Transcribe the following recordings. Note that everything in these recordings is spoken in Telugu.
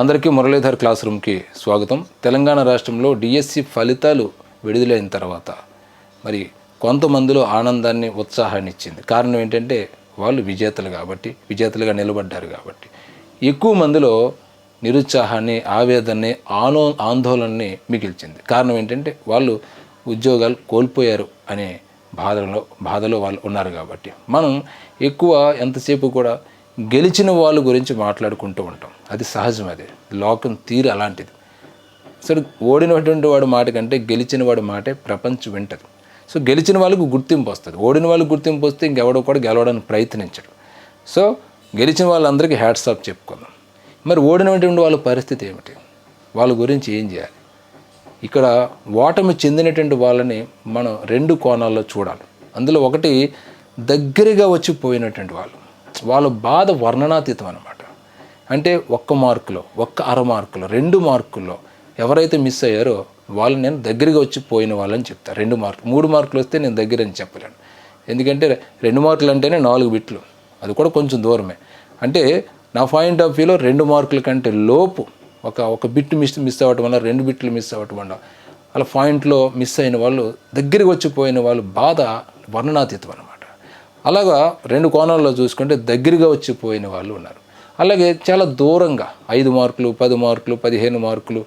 అందరికీ మురళీధర్ క్లాస్ రూమ్కి స్వాగతం. తెలంగాణ రాష్ట్రంలో డిఎస్సి ఫలితాలు విడుదలైన తర్వాత మరి కొంతమందిలో ఆనందాన్ని ఉత్సాహాన్ని ఇచ్చింది. కారణం ఏంటంటే వాళ్ళు విజేతలు కాబట్టి విజేతలుగా నిలబడ్డారు కాబట్టి. ఎక్కువ మందిలో నిరుత్సాహాన్ని ఆవేదనని ఆనో ఆందోళనని మిగిల్చింది. కారణం ఏంటంటే వాళ్ళు ఉద్యోగాలు కోల్పోయారు అనే బాధలో బాధలో వాళ్ళు ఉన్నారు కాబట్టి. మనం ఎక్కువ ఎంతసేపు కూడా గెలిచిన వాళ్ళ గురించి మాట్లాడుకుంటూ ఉంటాం. అది సహజం అది. లోకం తీరు అలాంటిది. సో ఓడినటువంటి వాడి మాట కంటే గెలిచిన వాడి మాటే ప్రపంచం వింటది. సో గెలిచిన వాళ్ళకు గుర్తింపు వస్తుంది. ఓడిన వాళ్ళకి గుర్తింపు వస్తే ఇంకెవడో కూడా గెలవడానికి ప్రయత్నించడు. సో గెలిచిన వాళ్ళందరికీ హ్యాట్సాప్ చెప్పుకుందాం. మరి ఓడినటువంటి వాళ్ళ పరిస్థితి ఏమిటి? వాళ్ళ గురించి ఏం చేయాలి? ఇక్కడ ఓటమి చెందినటువంటి వాళ్ళని మనం రెండు కోణాల్లో చూడాలి. అందులో ఒకటి దగ్గరగా వచ్చి పోయినటువంటి వాళ్ళు. వాళ్ళ బాధ వర్ణనాతీతం అనమాట అంటే ఒక్క మార్కులో ఒక్క అర మార్కులో రెండు మార్కుల్లో ఎవరైతే మిస్ అయ్యారో వాళ్ళు నేను దగ్గరగా వచ్చి పోయిన వాళ్ళని చెప్తాను రెండు మార్కులు మూడు మార్కులు వస్తే నేను దగ్గర అని చెప్పలేను. ఎందుకంటే రెండు మార్కులు అంటేనే నాలుగు బిట్లు. అది కూడా కొంచెం దూరమే. అంటే నా పాయింట్ ఆఫ్ వ్యూలో రెండు మార్కుల కంటే లోపు ఒక ఒక బిట్ మిస్ మిస్ అవ్వటం వల్ల రెండు బిట్లు మిస్ అవ్వటం వల్ల అలా పాయింట్లో మిస్ అయిన వాళ్ళు దగ్గరికి వచ్చిపోయిన వాళ్ళు బాధ వర్ణనాతీతం అనమాట అలాగా రెండు కోణాల్లో చూసుకుంటే దగ్గరగా వచ్చిపోయిన వాళ్ళు ఉన్నారు. అలాగే చాలా దూరంగా ఐదు మార్కులు పది మార్కులు పదిహేను మార్కులు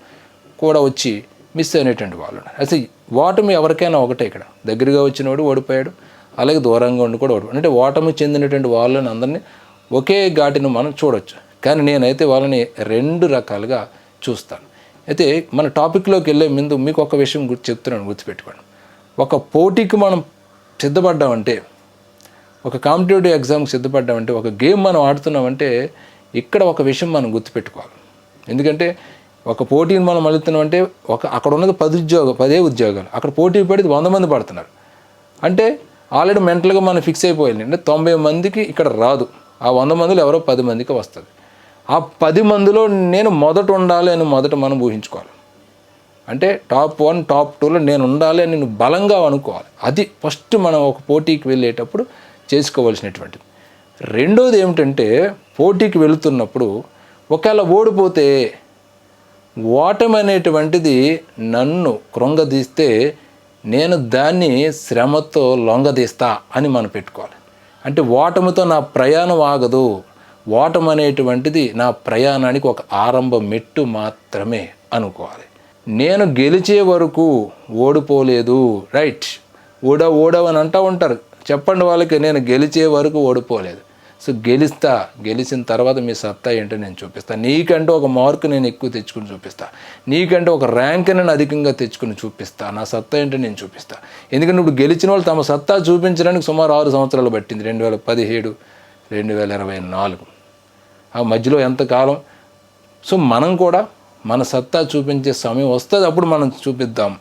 కూడా వచ్చి మిస్ అయినటువంటి వాళ్ళు ఉన్నారు. అసలు ఓటమి ఎవరికైనా ఒకటే ఇక్కడ. దగ్గరగా వచ్చినవాడు ఓడిపోయాడు అలాగే దూరంగా ఉండి కూడా ఓడిపోయాడు. అంటే ఓటమి చెందినటువంటి వాళ్ళని అందరినీ ఒకే ఘాటిని మనం చూడొచ్చు. కానీ నేనైతే వాళ్ళని రెండు రకాలుగా చూస్తాను. అయితే మన టాపిక్లోకి వెళ్ళే ముందు మీకు ఒక విషయం గుర్తు చెప్తున్నాను గుర్తుపెట్టుకోండి. ఒక పోటీకి మనం సిద్ధపడ్డామంటే ఒక కాంపిటేటివ్ ఎగ్జామ్కి సిద్ధపడ్డామంటే ఒక గేమ్ మనం ఆడుతున్నామంటే ఇక్కడ ఒక విషయం మనం గుర్తుపెట్టుకోవాలి. ఎందుకంటే ఒక పోటీని మనం మలుతున్నామంటే ఒక అక్కడ ఉన్నది పది ఉద్యోగం పదే ఉద్యోగాలు. అక్కడ పోటీ పడి వంద మంది పడుతున్నారు. అంటే ఆల్రెడీ మెంటల్గా మనం ఫిక్స్ అయిపోయింది అంటే తొంభై మందికి ఇక్కడ రాదు. ఆ వంద మందిలో ఎవరో పది మందికి వస్తుంది. ఆ పది మందిలో నేను మొదట ఉండాలి అని మొదట మనం ఊహించుకోవాలి. అంటే టాప్ వన్ టాప్ టూలో నేను ఉండాలి అని నేను బలంగా అనుకోవాలి. అది ఫస్ట్ మనం ఒక పోటీకి వెళ్ళేటప్పుడు చేసుకోవాల్సినటువంటిది. రెండోది ఏమిటంటే పోటీకి వెళుతున్నప్పుడు ఒకవేళ ఓడిపోతే ఓటమి అనేటువంటిది నన్ను కృంగదీస్తే నేను దాన్ని శ్రమతో లొంగదీస్తా అని మనం పెట్టుకోవాలి. అంటే ఓటమితో నా ప్రయాణం ఆగదు. ఓటమి అనేటువంటిది నా ప్రయాణానికి ఒక ఆరంభ మెట్టు మాత్రమే అనుకోవాలి. నేను గెలిచే వరకు ఓడిపోలేదు. రైట్. ఓడ ఓడవని అంటూ ఉంటారు. చెప్పండి వాళ్ళకి నేను గెలిచే వరకు ఓడిపోలేదు. సో గెలిస్తా గెలిచిన తర్వాత మీ సత్తా ఏంటో నేను చూపిస్తాను నీకంటే ఒక మార్క్ నేను ఎక్కువ తెచ్చుకుని చూపిస్తా. నీకంటే ఒక ర్యాంక్ నేను అధికంగా తెచ్చుకుని చూపిస్తా. నా సత్తా ఏంటో నేను చూపిస్తా. ఎందుకంటే ఇప్పుడు గెలిచిన వాళ్ళు తమ సత్తా చూపించడానికి సుమారు ఆరు సంవత్సరాలు పట్టింది. రెండు వేల పదిహేడు రెండు వేల ఇరవై నాలుగు. ఆ మధ్యలో ఎంతకాలం సో మనం కూడా మన సత్తా చూపించే సమయం వస్తుంది. అప్పుడు మనం చూపిద్దాం.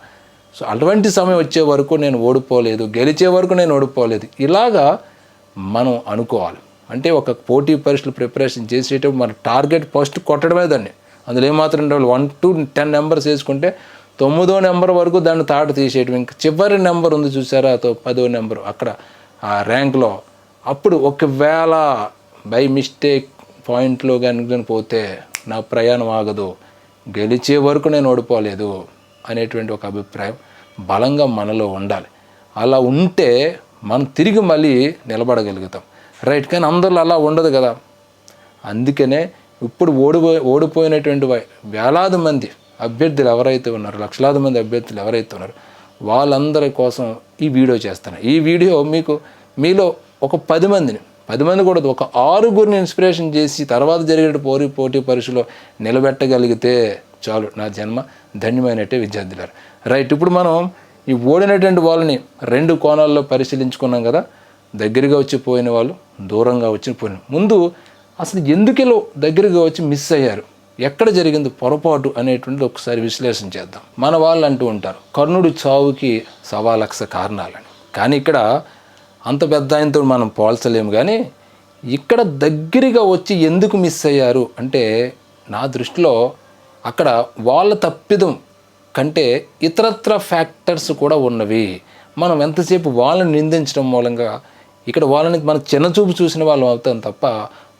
సో అటువంటి సమయం వచ్చే వరకు నేను ఓడిపోలేదు గెలిచే వరకు నేను ఓడిపోలేదు. ఇలాగా మనం అనుకోవాలి. అంటే ఒక పోటీ పరీక్షలు ప్రిపరేషన్ చేసేటప్పుడు మన టార్గెట్ ఫస్ట్ కొట్టడమే దాన్ని. అందులో ఏమాత్రం ఉండాలి వన్ టు టెన్ నెంబర్స్ వేసుకుంటే తొమ్మిదో నెంబర్ వరకు దాన్ని తాట తీసేయటం. ఇంకా చివరి నెంబర్ ఉంది చూసారా? తో పదో నెంబర్ అక్కడ ఆ ర్యాంక్లో. అప్పుడు ఒకవేళ బై మిస్టేక్ పాయింట్లో కనుక పోతే నా ప్రయాణం ఆగదు. గెలిచే వరకు నేను ఓడిపోలేదు అనేటువంటి ఒక అభిప్రాయం. బలంగా మనలో ఉండాలి. అలా ఉంటే మనం తిరిగి మళ్ళీ నిలబడగలుగుతాం. రైట్ కానీ అందరిలో అలా ఉండదు కదా. అందుకనే ఇప్పుడు ఓడిపోయి ఓడిపోయినటువంటి వేలాది మంది అభ్యర్థులు ఎవరైతే ఉన్నారో లక్షలాది మంది అభ్యర్థులు ఎవరైతే ఉన్నారో వాళ్ళందరి కోసం ఈ వీడియో చేస్తాను ఈ వీడియో మీకు మీలో ఒక పది మందిని పది మంది కూడా ఒక ఆరుగురిని ఇన్స్పిరేషన్ చేసి తర్వాత జరిగే పోటీ పోటీ పరీక్షలో నిలబెట్టగలిగితే చాలు. నా జన్మ ధన్యమైనట్టే విద్యార్థులారు. రైట్ ఇప్పుడు మనం ఈ ఓడినటువంటి వాళ్ళని రెండు కోణాల్లో పరిశీలించుకున్నాం కదా. దగ్గరగా వచ్చి పోయిన వాళ్ళు దూరంగా వచ్చి పోయిన ముందు అసలు ఎందుకెలో దగ్గరగా వచ్చి మిస్ అయ్యారు? ఎక్కడ జరిగింది పొరపాటు అనేటువంటిది ఒకసారి విశ్లేషణ చేద్దాం. మన వాళ్ళు అంటూ ఉంటారు కర్ణుడి చావుకి సవా లక్ష కారణాలని. కానీ ఇక్కడ అంత పెద్ద ఆయనతో మనం పోల్చలేము. కానీ ఇక్కడ దగ్గరగా వచ్చి ఎందుకు మిస్ అయ్యారు అంటే నా దృష్టిలో అక్కడ వాళ్ళ తప్పిదం కంటే ఇతరత్ర ఫ్యాక్టర్స్ కూడా ఉన్నవి. మనం ఎంతసేపు వాళ్ళని నిందించడం మూలంగా ఇక్కడ వాళ్ళని మనం చిన్నచూపు చూసిన వాళ్ళం అవుతాం తప్ప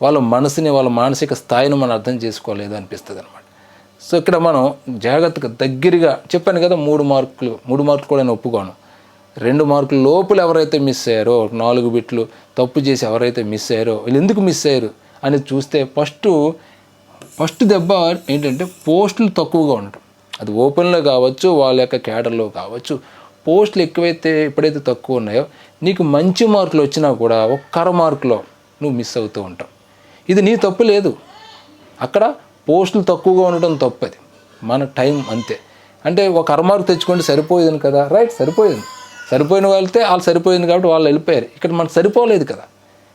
వాళ్ళ మనసుని వాళ్ళ మానసిక స్థాయిని మనం అర్థం చేసుకోలేదు అనిపిస్తుంది అనమాట సో ఇక్కడ మనం జాగ్రత్తగా దగ్గరగా చెప్పాను కదా మూడు మార్కులు మూడు మార్కులు కూడా నేను ఒప్పుకోను. రెండు మార్కులు లోపల ఎవరైతే మిస్ అయ్యారో నాలుగు బిట్లు తప్పు చేసి ఎవరైతే మిస్ అయ్యారో వీళ్ళు ఎందుకు మిస్ అయ్యారు అని చూస్తే ఫస్ట్ ఫస్ట్ దెబ్బ ఏంటంటే పోస్టులు తక్కువగా ఉండటం. అది ఓపెన్లో కావచ్చు వాళ్ళ యొక్క క్యాడర్లో కావచ్చు పోస్టులు ఎక్కువైతే ఎప్పుడైతే తక్కువ ఉన్నాయో నీకు మంచి మార్కులు వచ్చినా కూడా ఒక్కర మార్కులో నువ్వు మిస్ అవుతూ ఉంటావు. ఇది నీ తప్పు లేదు. అక్కడ పోస్టులు తక్కువగా ఉండటం తప్పది. మన టైం అంతే. అంటే ఒక అరమార్కు తెచ్చుకుంటే సరిపోయేది కదా? రైట్ సరిపోయేది. సరిపోయిన వెళ్తే వాళ్ళు సరిపోయింది కాబట్టి వాళ్ళు వెళ్ళిపోయారు. ఇక్కడ మనకు సరిపోలేదు కదా?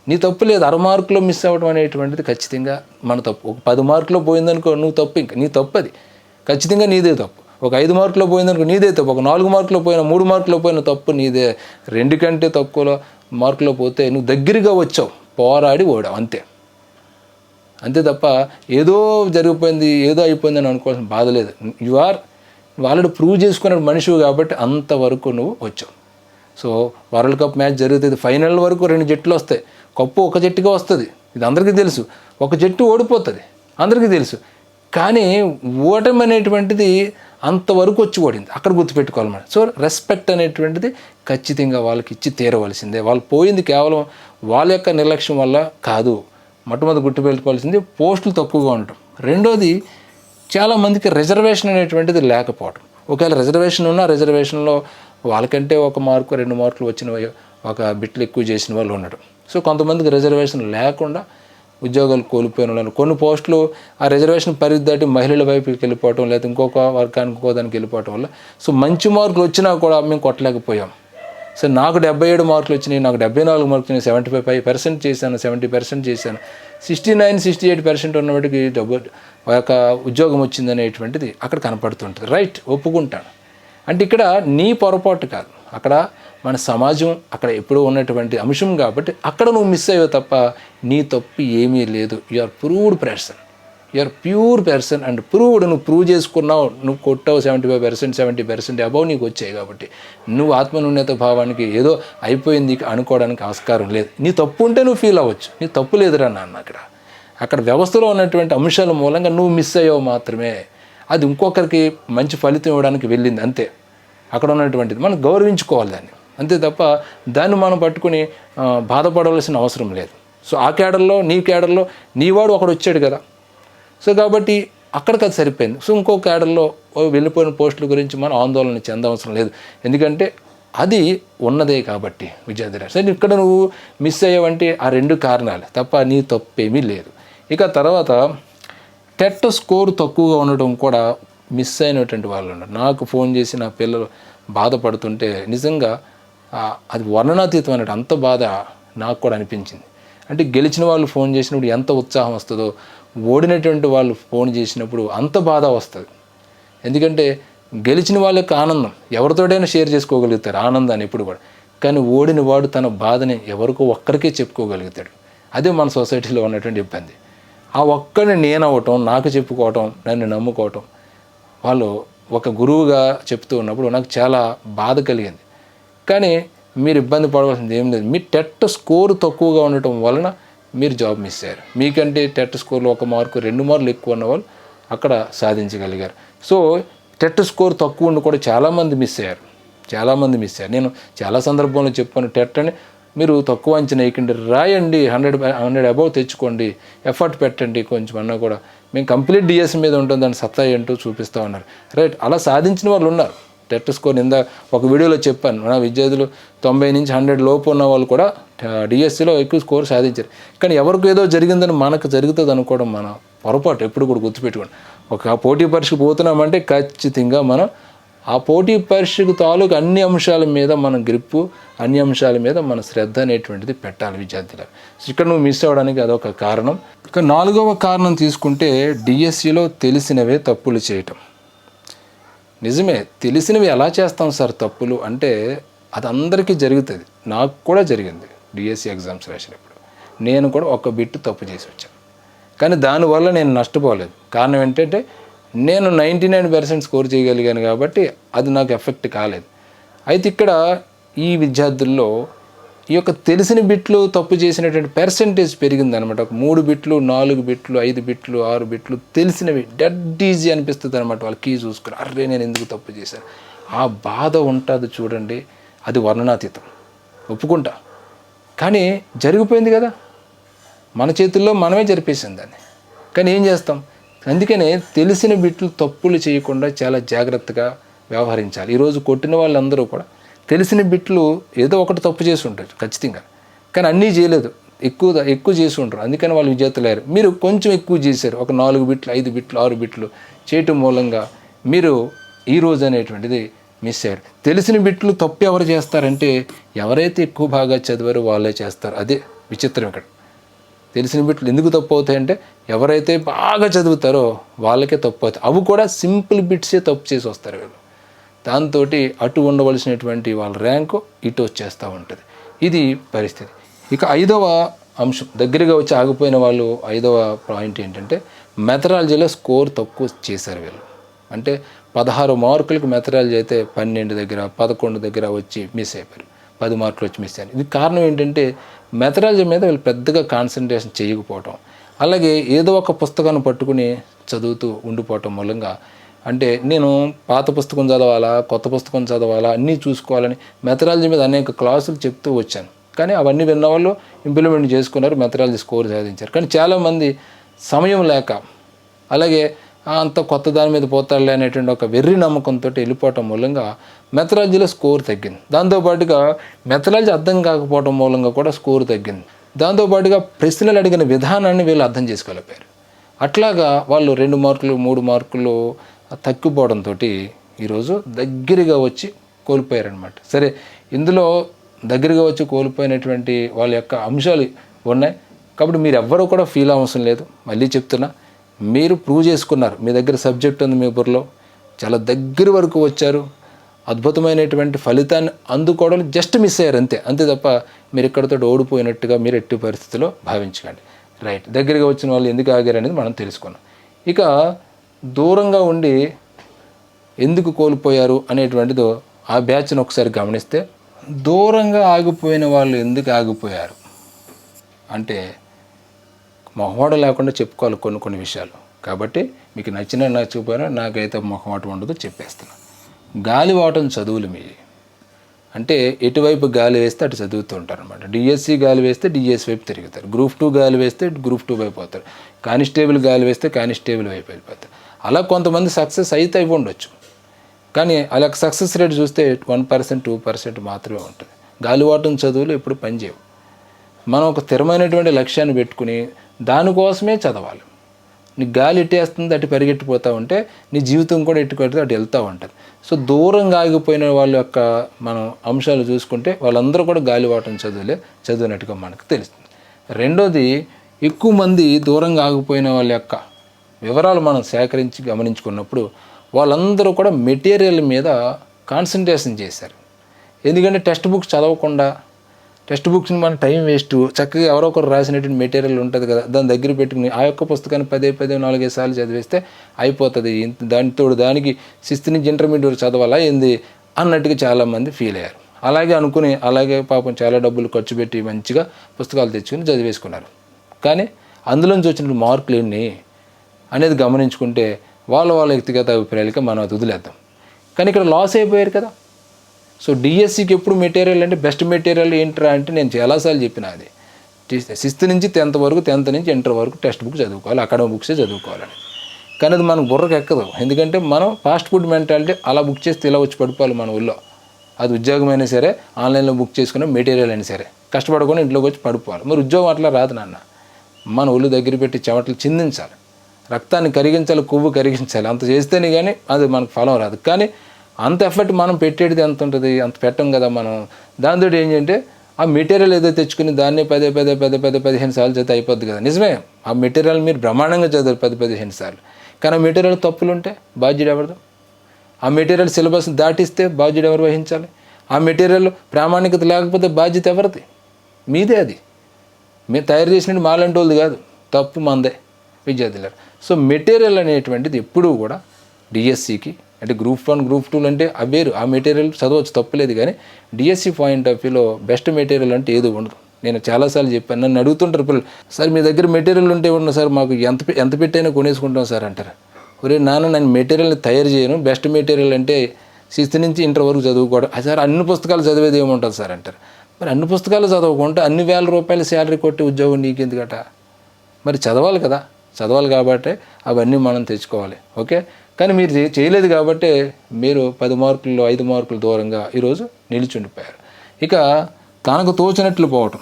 నీ తప్పు లేదు. అరమార్కులో మిస్ అవ్వడం అనేటువంటిది ఖచ్చితంగా మన తప్పు. ఒక పది మార్కులో పోయిందనుకో నువ్వు తప్పు ఇంకా. నీ తప్పు అది ఖచ్చితంగా నీదే తప్పు. ఒక ఐదు మార్కులో పోయిందనుకో నీదే తప్పు. ఒక నాలుగు మార్కులో పోయిన మూడు మార్కులో పోయిన తప్పు నీదే. రెండు కంటే తక్కువలో మార్కులో పోతే నువ్వు దగ్గరగా వచ్చావు. పోరాడి ఓడావు. అంతే. అంతే తప్ప ఏదో జరిగిపోయింది ఏదో అయిపోయింది అని అనుకోవాల్సిన బాధ లేదు. యు ఆర్ వాళ్ళని ప్రూవ్ చేసుకున్న మనిషివి కాబట్టి అంతవరకు నువ్వు వచ్చావు. సో వరల్డ్ కప్ మ్యాచ్ జరుగుతుంది. ఫైనల్ వరకు రెండు జట్లు వస్తాయి. కప్పు ఒక జట్టుగా వస్తుంది. ఇది అందరికీ తెలుసు. ఒక జట్టు ఓడిపోతుంది. అందరికీ తెలుసు. కానీ ఓటమి అనేటువంటిది అంతవరకు వచ్చి ఓడింది. అక్కడ గుర్తుపెట్టుకోవాలన్నమాట సో రెస్పెక్ట్ అనేటువంటిది ఖచ్చితంగా వాళ్ళకి ఇచ్చి తీరవలసిందే. వాళ్ళు పోయింది కేవలం వాళ్ళ యొక్క నిర్లక్ష్యం వల్ల కాదు. మొట్టమొదటి గుర్తుపెట్టుకోవాల్సింది పోస్టులు తక్కువగా ఉండటం. రెండోది చాలామందికి రిజర్వేషన్ అనేటువంటిది లేకపోవడం ఒకవేళ రిజర్వేషన్ ఉన్నా రిజర్వేషన్లో వాళ్ళకంటే ఒక మార్కు రెండు మార్కులు వచ్చిన ఒక బిట్లు ఎక్కువ చేసిన వాళ్ళు ఉండడం సో కొంతమందికి రిజర్వేషన్ లేకుండా ఉద్యోగాలు కోల్పోయిన వాళ్ళు. కొన్ని పోస్టులు ఆ రిజర్వేషన్ పరిధి దాటి మహిళల వైపుకి వెళ్ళిపోవటం లేదా ఇంకొక వర్గానికి ఇంకో దానికి వెళ్ళిపోవటం వల్ల సో మంచి మార్కులు వచ్చినా కూడా మేము కొట్టలేకపోయాం. సో నాకు డెబ్బై ఏడు మార్కులు వచ్చినాయి నాకు డెబ్బై నాలుగు మార్కులు వచ్చినాయి సెవెంటీ ఫైవ్ ఫైవ్ పర్సెంట్ చేశాను సెవెంటీ పర్సెంట్ చేశాను. Sixty nine sixty eight percent ఉన్నవాడికి డబ్బు ఒక ఉద్యోగం వచ్చింది అనేటువంటిది అక్కడ కనపడుతుంటుంది. రైట్ ఒప్పుకుంటాను. అంటే ఇక్కడ నీ పొరపాటు కాదు. అక్కడ మన సమాజం అక్కడ ఎప్పుడూ ఉన్నటువంటి అంశం కాబట్టి అక్కడ నువ్వు మిస్ అయ్యావు తప్ప నీ తప్పు ఏమీ లేదు. You are proved person you are pure person and proved నువ్వు ప్రూవ్ చేసుకున్నావు. నువ్వు కొట్టావు seventy five percent seventy percent above నీకు వచ్చాయి కాబట్టి నువ్వు ఆత్మనున్నత భావానికి ఏదో అయిపోయింది అనుకోవడానికి ఆస్కారం లేదు. నీ తప్పు ఉంటే నువ్వు ఫీల్ అవ్వచ్చు. నీ తప్పు లేదురా నాన్న అక్కడ. అక్కడ వ్యవస్థలో ఉన్నటువంటి అంశాల మూలంగా నువ్వు మిస్ అయ్యావు మాత్రమే. అది ఇంకొకరికి మంచి ఫలితం ఇవ్వడానికి వెళ్ళింది అంతే. అక్కడ ఉన్నటువంటిది. మనం గౌరవించుకోవాలి దాన్ని. అంతే తప్ప దాన్ని మనం పట్టుకుని బాధపడవలసిన అవసరం లేదు. సో ఆ క్యాడర్లో నీ క్యాడర్లో నీవాడు ఒకడు వచ్చాడు కదా. సో కాబట్టి అక్కడికి అది సరిపోయింది. సో ఇంకో క్యాడర్లో వెళ్ళిపోయిన పోస్టుల గురించి మనం ఆందోళన చెందవసరం లేదు. ఎందుకంటే అది ఉన్నదే కాబట్టి విద్యార్థి సరే ఇక్కడ నువ్వు మిస్ అయ్యావంటే ఆ రెండు కారణాలు. తప్ప నీ తప్పేమీ లేదు. ఇక తర్వాత టెట్ స్కోర్ తక్కువగా ఉండటం కూడా మిస్ అయినటువంటి వాళ్ళు ఉన్నారు. నాకు ఫోన్ చేసి నా పిల్లలు బాధపడుతుంటే నిజంగా అది వర్ణనాతీతం అన్నట్టు అంత బాధ నాకు కూడా అనిపించింది. అంటే గెలిచిన వాళ్ళు ఫోన్ చేసినప్పుడు ఎంత ఉత్సాహం వస్తుందో ఓడినటువంటి వాళ్ళు ఫోన్ చేసినప్పుడు అంత బాధ వస్తుంది. ఎందుకంటే గెలిచిన వాళ్ళ యొక్క ఆనందం ఎవరితోటైనా షేర్ చేసుకోగలుగుతారు ఆనందాన్ని ఎప్పుడు కూడా. కానీ ఓడిన వాడు తన బాధని ఎవరికో ఒక్కరికే చెప్పుకోగలుగుతాడు. అదే మన సొసైటీలో ఉన్నటువంటి ఇబ్బంది. ఆ ఒక్కడిని నేను అవ్వటం నాకు చెప్పుకోవటం నన్ను నమ్ముకోవటం వాళ్ళు ఒక గురువుగా చెప్తూ ఉన్నప్పుడు నాకు చాలా బాధ కలిగింది. కానీ మీరు ఇబ్బంది పడవలసింది ఏం లేదు. మీ టెట్ స్కోర్ తక్కువగా ఉండటం వలన మీరు జాబ్ మిస్ అయ్యారు. మీకంటే టెట్ స్కోర్లో ఒక మార్కు రెండు మార్కులు ఎక్కువ ఉన్న వాళ్ళు అక్కడ సాధించగలిగారు. సో టెట్ స్కోర్ తక్కువ ఉండి కూడా చాలామంది మిస్ అయ్యారు. చాలామంది మిస్ అయ్యారు. నేను చాలా సందర్భంలో చెప్పాను టెట్ అని మీరు తక్కువ అంచనా వేయకండి. రాయండి హండ్రెడ్ హండ్రెడ్ అబౌవ్ తెచ్చుకోండి ఎఫర్ట్ పెట్టండి కొంచెం అన్నా కూడా. మేము కంప్లీట్ డిఎస్ మీద ఉంటుంది దాని సత్తా ఏంటో చూపిస్తూ ఉన్నారు. రైట్ అలా సాధించిన వాళ్ళు ఉన్నారు. టెట్ స్కోర్ ఇందా ఒక వీడియోలో చెప్పాను. నా విద్యార్థులు తొంభై నుంచి హండ్రెడ్ లోపు ఉన్న వాళ్ళు కూడా డిఎస్సిలో ఎక్కువ స్కోర్ సాధించారు. కానీ ఎవరికి ఏదో జరిగిందని మనకు జరుగుతుంది అనుకోవడం మన పొరపాటు ఎప్పుడు కూడా గుర్తుపెట్టుకోండి. ఒక పోటీ పరీక్షకు పోతున్నామంటే ఖచ్చితంగా మనం ఆ పోటీ పరీక్షకు తాలూకు అన్ని అంశాల మీద మన గ్రిప్పు అన్ని అంశాల మీద మన శ్రద్ధ అనేటువంటిది పెట్టాలి విద్యార్థులకు. ఇక్కడ నువ్వు మిస్ అవ్వడానికి అదొక కారణం. ఇక నాలుగవ కారణం తీసుకుంటే డిఎస్సిలో తెలిసినవే తప్పులు చేయటం. నిజమే తెలిసినవి ఎలా చేస్తాం సార్ తప్పులు? అంటే అది అందరికీ జరుగుతుంది. నాకు కూడా జరిగింది డిఎస్సి ఎగ్జామ్స్ రాసినప్పుడు. నేను కూడా ఒక బిట్ తప్పు చేసి వచ్చాను కానీ దానివల్ల నేను నష్టపోలేదు. కారణం ఏంటంటే నేను నైంటీ నైన్ పర్సెంట్ స్కోర్ చేయగలిగాను కాబట్టి అది నాకు ఎఫెక్ట్ కాలేదు. అయితే ఇక్కడ ఈ విద్యార్థుల్లో ఈ యొక్క తెలిసిన బిట్లు తప్పు చేసినటువంటి పర్సంటేజ్ పెరిగింది అనమాట ఒక మూడు బిట్లు నాలుగు బిట్లు ఐదు బిట్లు ఆరు బిట్లు తెలిసినవి డెడ్ ఈజీ అనిపిస్తుంది అనమాట వాళ్ళు కీ చూసుకుని. అర్రే నేను ఎందుకు తప్పు చేశాను? ఆ బాధ ఉంటుంది చూడండి అది వర్ణనాతీతం. ఒప్పుకుంటా. కానీ జరిగిపోయింది కదా. మన చేతుల్లో మనమే జరిపేసింది దాన్ని. కానీ ఏం చేస్తాం? అందుకనే తెలిసిన బిట్లు తప్పులు చేయకుండా చాలా జాగ్రత్తగా వ్యవహరించాలి. ఈరోజు కొట్టిన వాళ్ళందరూ కూడా తెలిసిన బిట్లు ఏదో ఒకటి తప్పు చేసి ఉంటారు ఖచ్చితంగా. కానీ అన్నీ చేయలేదు. ఎక్కువ ఎక్కువ చేసి ఉంటారు అందుకని వాళ్ళు విజేతలేరు మీరు కొంచెం ఎక్కువ చేశారు. ఒక నాలుగు బిట్లు ఐదు బిట్లు ఆరు బిట్లు చేయటం మూలంగా మీరు ఈ రోజు అనేటువంటిది మిస్ అయ్యారు. తెలిసిన బిట్లు తప్పు ఎవరు చేస్తారంటే ఎవరైతే ఎక్కువ బాగా చదివారో వాళ్ళే చేస్తారు. అదే విచిత్రం ఇక్కడ. తెలిసిన బిట్లు ఎందుకు తప్పు అవుతాయంటే ఎవరైతే బాగా చదువుతారో వాళ్ళకే తప్పు అవుతాయి. అవి కూడా సింపుల్ బిట్సే తప్పు చేసి వస్తారు వీళ్ళు. దాంతో అటు ఉండవలసినటువంటి వాళ్ళ ర్యాంకు ఇటు వచ్చేస్తూ ఉంటుంది. ఇది పరిస్థితి. ఇక ఐదవ అంశం దగ్గరగా వచ్చి ఆగిపోయిన వాళ్ళు ఐదవ పాయింట్ ఏంటంటే మెథడాలజీలో స్కోర్ తక్కువ చేశారు వీళ్ళు. అంటే పదహారు మార్కులకు మెథడాలజీ అయితే పన్నెండు దగ్గర పదకొండు దగ్గర వచ్చి మిస్ అయిపోయారు. పది మార్కులు వచ్చి మిస్ అయ్యారు ఇది కారణం ఏంటంటే మెథడాలజీ మీద వీళ్ళు పెద్దగా కాన్సన్ట్రేషన్ చేయకపోవటం. అలాగే ఏదో ఒక పుస్తకాన్ని పట్టుకుని చదువుతూ ఉండిపోవటం మూలంగా అంటే నేను పాత పుస్తకం చదవాలా కొత్త పుస్తకం చదవాలా అన్నీ చూసుకోవాలని మెథడాలజీ మీద అనేక క్లాసులు చెప్తూ వచ్చాను. కానీ అవన్నీ విన్న వాళ్ళు ఇంప్లిమెంట్ చేసుకున్నారు మెథడాలజీ స్కోర్ సాధించారు. కానీ చాలామంది సమయం లేక అలాగే అంత కొత్త దాని మీద పోతాడులే అనేటువంటి ఒక వెర్రి నమ్మకంతో వెళ్ళిపోవటం మూలంగా మెథడాలజీలో స్కోర్ తగ్గింది. దాంతోపాటుగా మెథడాలజీ అర్థం కాకపోవడం మూలంగా కూడా స్కోర్ తగ్గింది. దాంతోపాటుగా ప్రశ్నలు అడిగిన విధానాన్ని వీళ్ళు అర్థం చేసుకోలేకపోయారు. అట్లాగా వాళ్ళు రెండు మార్కులు మూడు మార్కులు తగ్గిపోవడంతో ఈరోజు దగ్గరగా వచ్చి కోల్పోయారనమాట సరే ఇందులో దగ్గరగా వచ్చి కోల్పోయినటువంటి వాళ్ళ యొక్క అంశాలు ఉన్నాయి. కాబట్టి మీరు ఎవ్వరూ కూడా ఫీల్ అవసరం లేదు. మళ్ళీ చెప్తున్నా మీరు ప్రూవ్ చేసుకున్నారు. మీ దగ్గర సబ్జెక్ట్ ఉంది మీ బుర్రలో. చాలా దగ్గర వరకు వచ్చారు. అద్భుతమైనటువంటి ఫలితాన్ని అందుకోవడం జస్ట్ మిస్ అయ్యారు అంతే. అంతే తప్ప మీరు ఇక్కడితో ఓడిపోయినట్టుగా మీరు ఎట్టి పరిస్థితిలో భావించకండి. రైట్ దగ్గరగా వచ్చిన వాళ్ళు ఎందుకు ఆగారు అనేది మనం తెలుసుకున్నాం. ఇక దూరంగా ఉండి ఎందుకు కోల్పోయారు అనేటువంటిదో ఆ బ్యాచ్ను ఒకసారి గమనిస్తే దూరంగా ఆగిపోయిన వాళ్ళు ఎందుకు ఆగిపోయారు? అంటే మొహమాట లేకుండా చెప్పుకోవాలి కొన్ని కొన్ని విషయాలు. కాబట్టి మీకు నచ్చిన నచ్చకపోయినా నాకైతే మొహమాట ఉండదు గాలి వాటం చదువులు మీ. అంటే ఎటువైపు గాలి వేస్తే అటు చదువుతూ ఉంటారు అనమాట డిఎస్సి గాలి వేస్తే డిఎస్సి వైపు తిరుగుతారు. గ్రూప్ టూ గాలి వేస్తే గ్రూప్ టూ వైపు పోతారు. కానిస్టేబుల్ గాలి వేస్తే కానిస్టేబుల్ వైపు వెళ్ళిపోతారు. అలా కొంతమంది సక్సెస్ అయితే అయి ఉండొచ్చు. కానీ అలా సక్సెస్ రేట్ చూస్తే వన్ పర్సెంట్ టూ పర్సెంట్ మాత్రమే ఉంటుంది. గాలివాటం చదువులు ఎప్పుడు పనిచేయవు మనం ఒక స్థిరమైనటువంటి లక్ష్యాన్ని పెట్టుకుని దానికోసమే చదవాలి. నీ గాలి ఇట్టేస్తుంది అటు పరిగెట్టిపోతూ ఉంటే నీ జీవితం కూడా ఎట్టుకుంటుంది అటు వెళ్తూ ఉంటుంది. సో దూరంగా ఆగిపోయిన వాళ్ళ యొక్క మనం అంశాలు చూసుకుంటే వాళ్ళందరూ కూడా గాలివాటం చదువులే చదివినట్టుగా మనకు తెలుస్తుంది. రెండోది ఎక్కువ మంది దూరంగా ఆగిపోయిన వాళ్ళ యొక్క వివరాలు మనం సేకరించి గమనించుకున్నప్పుడు వాళ్ళందరూ కూడా మెటీరియల్ మీద కాన్సన్ట్రేషన్ చేశారు. ఎందుకంటే టెక్స్ట్ బుక్స్ చదవకుండా టెక్స్ట్ బుక్స్ని మన టైం వేస్ట్ చక్కగా ఎవరో ఒకరు రాసినటువంటి మెటీరియల్ ఉంటుంది కదా దాని దగ్గర పెట్టుకుని ఆ యొక్క పుస్తకాన్ని పదే పదే నాలుగైదు సార్లు చదివేస్తే అయిపోతుంది. ఇంత దానితో దానికి సిక్స్త్ నుంచి ఇంటర్మీడియట్ చదవాలా ఏంది అన్నట్టుగా చాలామంది ఫీల్ అయ్యారు. అలాగే అనుకుని అలాగే పాపం చాలా డబ్బులు ఖర్చు పెట్టి మంచిగా పుస్తకాలు తెచ్చుకుని చదివేసుకున్నారు. కానీ అందులోంచి వచ్చిన మార్కులు ఎన్ని? అనేది గమనించుకుంటే వాళ్ళ వాళ్ళ వ్యక్తిగత అభిప్రాయాలకి మనం అది వదిలేద్దాం. కానీ ఇక్కడ లాస్ అయిపోయారు కదా. సో డిఎస్సికి ఎప్పుడు మెటీరియల్ అంటే బెస్ట్ మెటీరియల్ ఏంట్రా అంటే నేను చాలాసార్లు చెప్పిన అది. సిక్స్త్ నుంచి టెన్త్ వరకు టెన్త్ నుంచి ఇంటర్ వరకు టెక్స్ట్ బుక్ చదువుకోవాలి అకాడమిక్ బుక్సే చదువుకోవాలని. కానీ అది మనకు బుర్రకు ఎక్కదు. ఎందుకంటే మనం ఫాస్ట్ ఫుడ్ మెంటాలిటీ అలా బుక్ చేస్తే ఇలా వచ్చి పడిపోవాలి మన ఊళ్ళో. అది ఉద్యోగం అయినా సరే ఆన్లైన్లో బుక్ చేసుకున్న మెటీరియల్ అయినా సరే కష్టపడకుండా ఇంట్లోకి వచ్చి పడిపోవాలి. మరి ఉద్యోగం అట్లా రాదు నాన్న. మన ఒళ్ళు దగ్గర పెట్టి చెమటలు చిందించాలి. రక్తాన్ని కరిగించాలి కొవ్వు కరిగించాలి. అంత చేస్తేనే కానీ అది మనకు ఫలం రాదు. కానీ అంత ఎఫర్ట్ మనం పెట్టేది ఎంత ఉంటుంది? అంత పెట్టం కదా మనం. దాంతో ఏంటంటే ఆ మెటీరియల్ ఏదో తెచ్చుకుని దాన్ని పదే పదే పదే పదే పదిహేను సార్లు చేస్తే అయిపోద్ది కదా. నిజమే. ఆ మెటీరియల్ మీరు బ్రహ్మాండంగా చదివారు పది పదిహేను సార్లు. కానీ ఆ మెటీరియల్ తప్పులు ఉంటే బాధ్యుడు ఎవరిదో ఆ మెటీరియల్ సిలబస్ దాటిస్తే బాధ్యుడు ఎవరు వహించాలి? ఆ మెటీరియల్ ప్రామాణికత లేకపోతే బాధ్యత ఎవరిది? మీదే అది. మేము తయారు చేసినట్టు మాలాంటి వాళ్ళది కాదు. తప్పు మందే విద్యార్థులారు. సో మెటీరియల్ అనేటువంటిది ఎప్పుడూ కూడా డిఎస్సికి అంటే గ్రూప్ వన్ గ్రూప్ టూలు అంటే అవేరు ఆ మెటీరియల్ చదవచ్చు తప్పలేదు కానీ డిఎస్సి పాయింట్ ఆఫ్ వ్యూలో బెస్ట్ మెటీరియల్ అంటే ఏదో ఉండదు. నేను చాలాసార్లు చెప్పాను నన్ను అడుగుతుంటారు పిల్లలు సార్ మీ దగ్గర మెటీరియల్ ఉంటే ఉండదు సార్ మాకు ఎంత ఎంత పెట్టైనా కొనేసుకుంటాం సార్ అంటారు. ఒరే నాన్న నేను మెటీరియల్ని తయారు చేయను. బెస్ట్ మెటీరియల్ అంటే సిక్స్త్ నుంచి ఇంటర్ వరకు చదువుకోవడం. "ఆ సార్ అన్ని పుస్తకాలు చదివేది ఏముంటుంది సార్ అంటారు. మరి అన్ని పుస్తకాలు చదవకుండా అన్ని వేల రూపాయల శాలరీ కొట్టి ఉద్యోగం నీకెందుకట? మరి చదవాలి కదా. చదవాలి కాబట్టి అవన్నీ మనం తెచ్చుకోవాలి. ఓకే? కానీ మీరు చేయలేదు కాబట్టి మీరు పది మార్కుల్లో ఐదు మార్కులు దూరంగా ఈరోజు నిలిచుండిపోయారు. ఇక తనకు తోచినట్లు పోవటం.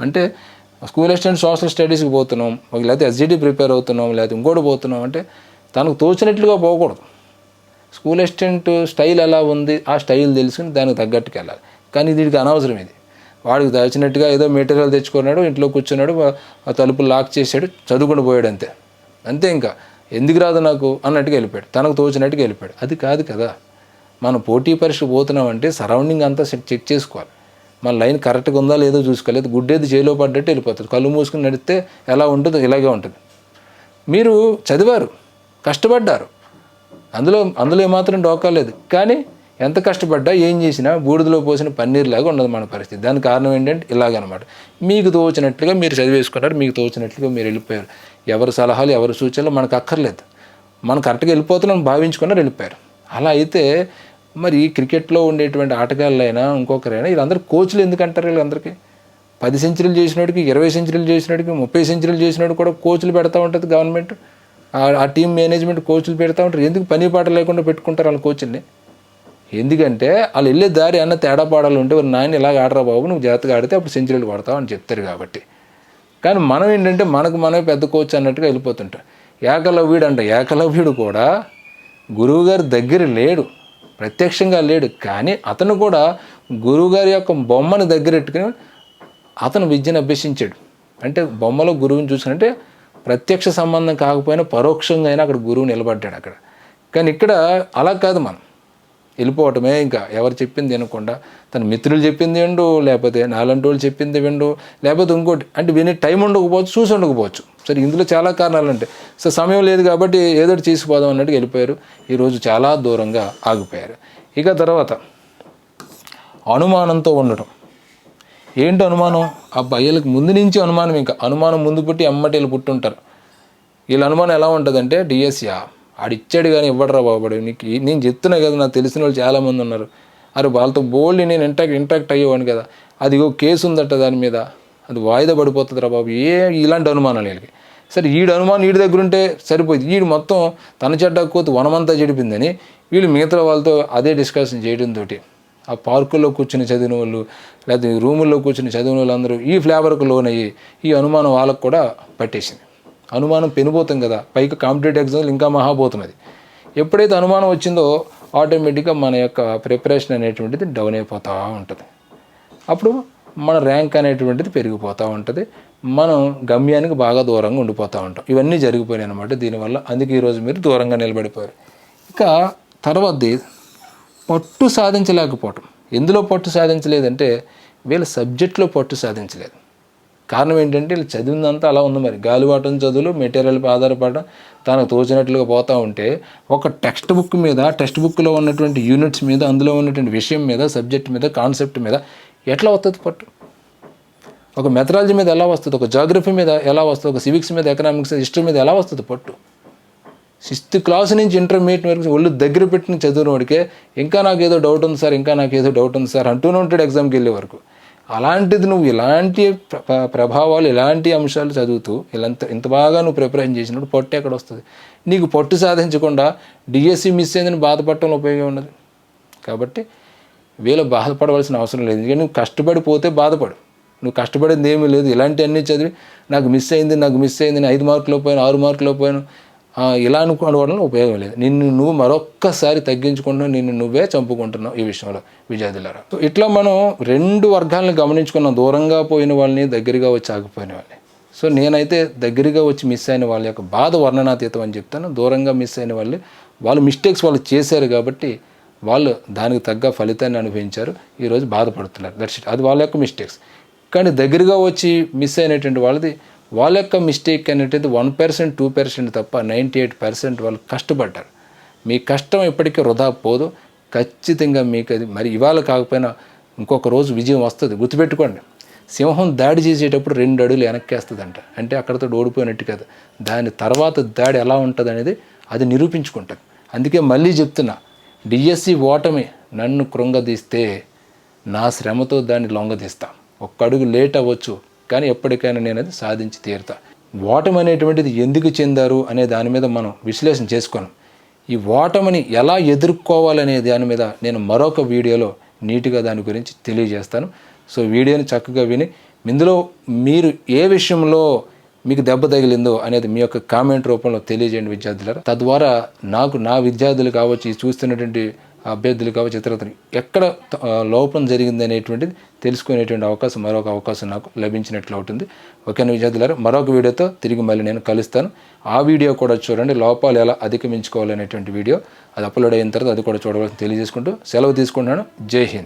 అంటే స్కూల్ అసిస్టెంట్ సోషల్ స్టడీస్కి పోతున్నాం లేకపోతే ఎస్జిడి ప్రిపేర్ అవుతున్నాం లేకపోతే ఇంకోటి పోతున్నాం అంటే తనకు తోచినట్లుగా పోకూడదు. స్కూల్ అసిస్టెంట్ స్టైల్ ఎలా ఉంది ఆ స్టైల్ తెలుసుకుని దానికి తగ్గట్టుకు వెళ్ళాలి కానీ దీనికి అనవసరం ఇది. వాడికి దాచినట్టుగా ఏదో మెటీరియల్ తెచ్చుకున్నాడు ఇంట్లో కూర్చున్నాడు ఆ- తలుపు లాక్ చేసాడు చదువుకుని పోయాడు అంతే. అంతే ఇంకా. ఎందుకు రాదు నాకు? అన్నట్టుగా వెళ్ళిపోయాడు. తనకు తోచినట్టుగా వెళ్ళిపోయాడు. అది కాదు కదా. మనం పోటీ పరీక్ష పోతున్నామంటే సరౌండింగ్ అంతా సెట్ చెక్ చేసుకోవాలి. మన లైన్ కరెక్ట్గా ఉందా లేదో చూసుకోలేదు. గుడ్డేది చేలో పడ్డట్టు వెళ్ళిపోతుంది. కళ్ళు మూసుకుని నడిస్తే ఎలా ఉంటుందో ఇలాగే ఉంటుంది. మీరు చదివారు కష్టపడ్డారు. అందులో అందులో ఏమాత్రం డోకా లేదు. కానీ ఎంత కష్టపడ్డా ఏం చేసినా బూడిదలో పోసిన పన్నీర్లాగా ఉన్నది మన పరిస్థితి. దానికి కారణం ఏంటంటే ఇలాగనమాట. మీకు తోచినట్లుగా మీరు చదివేసుకున్నారు మీకు తోచినట్లుగా మీరు వెళ్ళిపోయారు. ఎవరి సలహాలు ఎవరి సూచనలు మనకు అక్కర్లేదు. మనం కరెక్ట్గా వెళ్ళిపోతున్నాం భావించుకున్నారు వెళ్ళిపోయారు. అలా అయితే మరి క్రికెట్లో ఉండేటువంటి ఆటగాళ్ళైనా ఇంకొకరైనా వీళ్ళందరూ కోచ్లు ఎందుకంటారు వీళ్ళందరికీ? పది సెంచరీలు చేసినోడికి ఇరవై సెంచరీలు చేసినోడికి ముప్పై సెంచరీలు చేసినోడు కూడా కోచ్లు పెడతా ఉంటుంది గవర్నమెంట్. ఆ- టీం మేనేజ్మెంట్ కోచ్లు పెడతా ఉంటారు. ఎందుకు పని పాట లేకుండా పెట్టుకుంటారు వాళ్ళ కోచ్ని ఎందుకంటే వాళ్ళు వెళ్ళే దారి అన్న తేడా పాడాలు ఉంటే వారు నాయన ఇలాగ ఆడరా బాబు నువ్వు జాగ్రత్తగా ఆడితే అప్పుడు సెంచరీలు పడతావు అని చెప్తారు కాబట్టి. కానీ మనం ఏంటంటే మనకు మనమే పెద్ద కోచ్ అన్నట్టుగా వెళ్ళిపోతుంటాం. ఏకలవ్యుడు అంట ఏకలవ్యుడు కూడా గురువుగారి దగ్గర లేడు. ప్రత్యక్షంగా లేడు. కానీ అతను కూడా గురువుగారి యొక్క బొమ్మను దగ్గరెట్టుకుని అతను విద్యను అభ్యసించాడు. అంటే బొమ్మలో గురువుని చూసుకుంటే ప్రత్యక్ష సంబంధం కాకపోయినా పరోక్షంగా అయినా అక్కడ గురువు నిలబడ్డాడు అక్కడ. కానీ ఇక్కడ అలా కాదు మనం. వెళ్ళిపోవటమే ఇంకా. ఎవరు చెప్పింది వినకుండా. తన మిత్రులు చెప్పింది విండు లేకపోతే నాలంటి వాళ్ళు చెప్పింది విండు లేకపోతే ఇంకోటి అంటే వినే టైం ఉండకపోవచ్చు చూసి ఉండకపోవచ్చు. సరే ఇందులో చాలా కారణాలు ఉంటాయి సో సమయం లేదు కాబట్టి ఏదో ఒకటి చేసిపోదాం అన్నట్టు వెళ్ళిపోయారు. ఈరోజు చాలా దూరంగా ఆగిపోయారు. ఇక తర్వాత అనుమానంతో ఉండటం. ఏంటి అనుమానం? ఆ బయ్యలకు ముందు నుంచి అనుమానం ఇంకా. అనుమానం ముందు పుట్టి అమ్మటి వీళ్ళు పుట్టుంటారు. వీళ్ళ అనుమానం ఎలా ఉంటుందంటే డిఎస్సీఆ ఆడిచ్చాడు కానీ ఇవ్వడరా బాబడు నీకు నేను చెప్తున్నా కదా నాకు తెలిసిన వాళ్ళు చాలామంది ఉన్నారు. అరే వాళ్ళతో బోల్డ్ నేను ఇంటాక్ట్ ఇంటాక్ట్ అయ్యేవాడిని కదా. అది ఓ కేసు ఉందట దాని మీద. అది వాయిదా పడిపోతుందిరా బాబు. ఏ ఇలాంటి అనుమానాలు వీళ్ళకి. సరే ఈడు అనుమానం ఈడి దగ్గర ఉంటే సరిపోయింది. ఈడు మొత్తం తన చెడ్డ కోతి వనమంతా చెడిపిందని వీళ్ళు మిగతా వాళ్ళతో అదే డిస్కషన్ చేయడంతో ఆ పార్కుల్లో కూర్చుని చదివిన వాళ్ళు లేకపోతే రూముల్లో కూర్చుని చదివిన వాళ్ళందరూ ఈ ఫ్లేవర్కు లోనయ్యి ఈ అనుమానం వాళ్ళకు కూడా పట్టేసింది. అనుమానం పెనుపోతాం కదా. పైకి కాంపిటేటివ్ ఎగ్జామ్స్ ఇంకా మహాపోతున్నది ఎప్పుడైతే అనుమానం వచ్చిందో ఆటోమేటిక్గా మన యొక్క ప్రిపరేషన్ అనేటువంటిది డౌన్ అయిపోతూ ఉంటుంది. అప్పుడు మన ర్యాంక్ అనేటువంటిది పెరిగిపోతూ ఉంటుంది. మనం గమ్యానికి బాగా దూరంగా ఉండిపోతూ ఉంటాం. ఇవన్నీ జరిగిపోయినాయి అనమాట దీనివల్ల. అందుకే ఈరోజు మీరు దూరంగా నిలబడిపోయారు. ఇక తర్వాతది పట్టు సాధించలేకపోవటం. ఎందులో పట్టు సాధించలేదంటే వీళ్ళ సబ్జెక్ట్లో పట్టు సాధించలేదు. కారణం ఏంటంటే వీళ్ళు చదివిందంతా అలా ఉంది మరి. గాలివాటం చదువులు మెటీరియల్పై ఆధారపడడం తనకు తోచినట్లుగా పోతూ ఉంటే ఒక టెక్స్ట్ బుక్ మీద టెక్స్ట్ బుక్లో ఉన్నటువంటి యూనిట్స్ మీద అందులో ఉన్నటువంటి విషయం మీద సబ్జెక్ట్ మీద కాన్సెప్ట్ మీద ఎట్లా వస్తుంది పట్టు? ఒక మెథడాలజీ మీద ఎలా వస్తుంది? ఒక జాగ్రఫీ మీద ఎలా వస్తుంది? ఒక సివిక్స్ మీద ఎకనామిక్స్ హిస్టరీ మీద ఎలా వస్తుంది పట్టు? సిక్స్త్ క్లాస్ నుంచి ఇంటర్మీడియట్ వరకు ఒళ్ళు దగ్గర పెట్టిన చదివిన వాడికే ఇంకా నాకు ఏదో డౌట్ ఉంది సార్ ఇంకా నాకు ఏదో డౌట్ ఉంది సార్ అంటూనే ఉంటాడు ఎగ్జామ్కి వెళ్ళే వరకు. అలాంటిది నువ్వు ఇలాంటి ప్రభావాలు ఇలాంటి అంశాలు చదువుతూ ఇలాంత ఇంత బాగా నువ్వు ప్రిపరేషన్ చేసినప్పుడు పొట్టు ఎక్కడ వస్తుంది? నీకు పొట్టు సాధించకుండా డిఎస్సి మిస్ అయిందని బాధపడటంలో ఉపయోగం ఉన్నది కాబట్టి వీళ్ళు బాధపడవలసిన అవసరం లేదు. ఎందుకంటే నువ్వు కష్టపడిపోతే బాధపడు. నువ్వు కష్టపడింది ఏమీ లేదు. ఇలాంటివన్నీ చదివి నాకు మిస్ అయింది నాకు మిస్ అయింది నేను ఐదు మార్కులు పోయాను ఆరు మార్కులో పోయాను. ఇలా అనుకోవడం వల్ల ఉపయోగం లేదు. నిన్ను నువ్వు మరొక్కసారి తగ్గించుకుంటున్నావు నిన్ను నువ్వే చంపుకుంటున్నావు ఈ విషయంలో విజయాదులారా సో ఇట్లా మనం రెండు వర్గాలను గమనించుకున్నాం. దూరంగా పోయిన వాళ్ళని దగ్గరగా వచ్చి ఆగిపోయిన వాళ్ళని. సో నేనైతే దగ్గరగా వచ్చి మిస్ అయిన వాళ్ళ యొక్క బాధ వర్ణనాతీతం అని చెప్తాను. దూరంగా మిస్ అయిన వాళ్ళు వాళ్ళు మిస్టేక్స్ వాళ్ళు చేశారు కాబట్టి వాళ్ళు దానికి తగ్గ ఫలితాన్ని అనుభవించారు. ఈరోజు బాధపడుతున్నారు. దట్స్ ఇట్ అది వాళ్ళ యొక్క మిస్టేక్స్ కానీ దగ్గరగా వచ్చి మిస్ అయినటువంటి వాళ్ళది వాళ్ళ యొక్క మిస్టేక్ అనేటిది వన్ పర్సెంట్ టూ పర్సెంట్ తప్ప నైంటీ ఎయిట్ పర్సెంట్ వాళ్ళు కష్టపడ్డారు. మీ కష్టం ఎప్పటికీ వృధా పోదు. ఖచ్చితంగా మీకు అది మరి ఇవాళ కాకపోయినా ఇంకొక రోజు విజయం వస్తుంది. గుర్తుపెట్టుకోండి. సింహం దాడి చేసేటప్పుడు రెండు అడుగులు వెనక్కేస్తుందంట. అంటే అక్కడతో ఓడిపోయినట్టు కదా. దాని తర్వాత దాడి ఎలా ఉంటుంది అనేది అది నిరూపించుకుంటుంది. అందుకే మళ్ళీ చెప్తున్నా. డిఎస్సి ఓటమి నన్ను కృంగదీస్తే నా శ్రమతో దాన్ని లొంగదీస్తాం. ఒక్క అడుగు లేట్ అవ్వచ్చు. కానీ ఎప్పటికైనా నేను అది సాధించి తీరుతా. ఓటమి అనేటువంటిది ఎందుకు చెందారు అనే దాని మీద మనం విశ్లేషణ చేసుకోను. ఈ ఓటమిని ఎలా ఎదుర్కోవాలనే దాని మీద నేను మరొక వీడియోలో నీట్గా దాని గురించి తెలియజేస్తాను. సో వీడియోని చక్కగా విని ఇందులో మీరు ఏ విషయంలో మీకు దెబ్బ తగిలిందో అనేది మీ యొక్క కామెంట్ రూపంలో తెలియజేయండి విద్యార్థులారా. తద్వారా నాకు నా విద్యార్థులు కావచ్చు ఈ చూస్తున్నటువంటి అభ్యర్థులు కావచ్చు ఇతరతను ఎక్కడ లోపం జరిగింది అనేటువంటిది తెలుసుకునేటువంటి అవకాశం మరొక అవకాశం నాకు లభించినట్లు అవుతుంది. ఓకేనా విద్యార్థులారా మరొక వీడియోతో తిరిగి మళ్ళీ నేను కలుస్తాను. ఆ వీడియో కూడా చూడండి లోపాలు ఎలా అధిగమించుకోవాలనేటువంటి వీడియో. అది అప్లోడ్ అయిన తర్వాత అది కూడా చూడవలసి తెలియజేసుకుంటూ సెలవు తీసుకుంటున్నాను. జై హింద్.